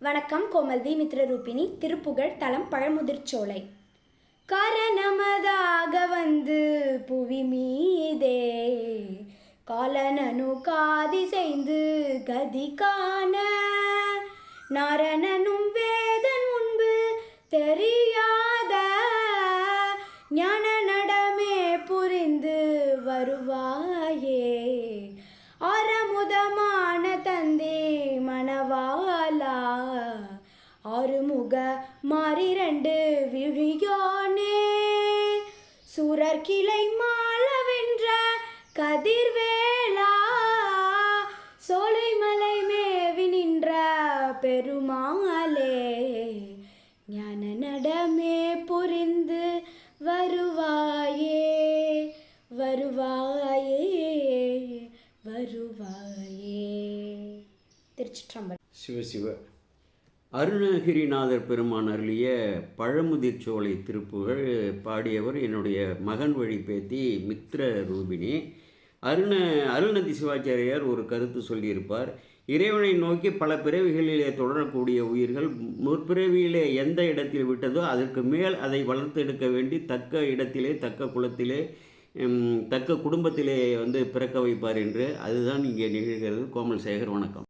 வணக்கம் கோமல்தி மித்ரரூபிணி திருப்புகழ் தலம் பழமுதிர்ச்சோலை. கரணமதாக வந்து புவி மீதே காலனனு காதி செய்து கதி காண நாரணனும் வேதன் முன்பு தெரியாத ஞான நடமே புரிந்து வருவார். ஆறுமுக மாறிரண்டு விழியோனே. சூரர் கிளை மாலவென்ற கதிர்வேளா சோலைமலை மேவி நின்ற பெருமாளே. ஞான நடமே புரிந்து வருவாயே. வருவாயே வருவாயே. திருச்சிற்றம்பலம். சிவ. அருணகிரிநாதர் பெருமான் அருளிய பழமுதிர்ச்சோலை திருப்புகழ் பாடியவர் என்னுடைய மகன் வழி பேத்தி மித்ர ரூபிணி. அருண அருணதி சிவாச்சாரியார் ஒரு கருத்து சொல்லியிருப்பார். இறைவனை நோக்கி பல பிறவிகளிலே தொடரக்கூடிய உயிர்கள் முற்பிறவியிலே எந்த இடத்தில் விட்டதோ அதற்கு மேல் அதை வளர்த்தெடுக்க வேண்டி தக்க இடத்திலே தக்க குலத்திலே தக்க குடும்பத்திலே வந்து பிறக்க வைப்பார் என்று. அதுதான் இங்கே நிகழ்கிறது. கோமல் சேகர் வணக்கம்.